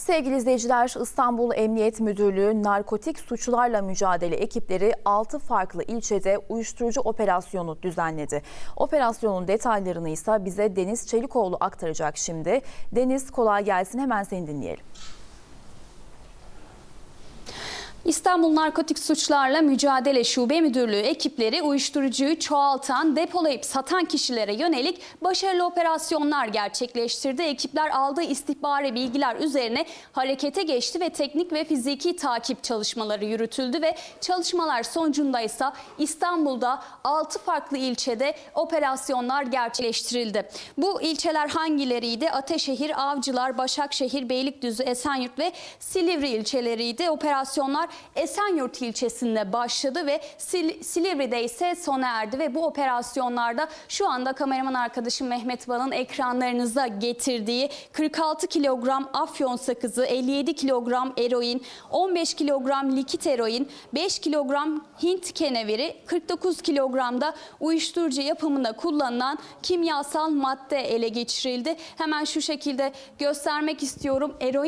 Sevgili izleyiciler, İstanbul Emniyet Müdürlüğü narkotik suçlarla mücadele ekipleri 6 farklı ilçede uyuşturucu operasyonu düzenledi. Operasyonun detaylarını ise bize Deniz Çelikoğlu aktaracak şimdi. Deniz kolay gelsin hemen seni dinleyelim. İstanbul Narkotik Suçlarla Mücadele Şube Müdürlüğü ekipleri uyuşturucuyu çoğaltan, depolayıp satan kişilere yönelik başarılı operasyonlar gerçekleştirdi. Ekipler aldığı istihbari bilgiler üzerine harekete geçti ve teknik ve fiziki takip çalışmaları yürütüldü ve çalışmalar sonucunda ise İstanbul'da 6 farklı ilçede operasyonlar gerçekleştirildi. Bu ilçeler hangileriydi? Ateşehir, Avcılar, Başakşehir, Beylikdüzü, Esenyurt ve Silivri ilçeleriydi. Operasyonlar Esenyurt ilçesinde başladı ve Sil- Silivri'de ise sona erdi ve bu operasyonlarda şu anda kameraman arkadaşım Mehmet Bal'ın ekranlarınıza getirdiği 46 kilogram afyon sakızı, 57 kilogram eroin, 15 kilogram likit eroin, 5 kilogram Hint keneviri, 49 kilogramda uyuşturucu yapımında kullanılan kimyasal madde ele geçirildi. Hemen şu şekilde göstermek istiyorum. Eroin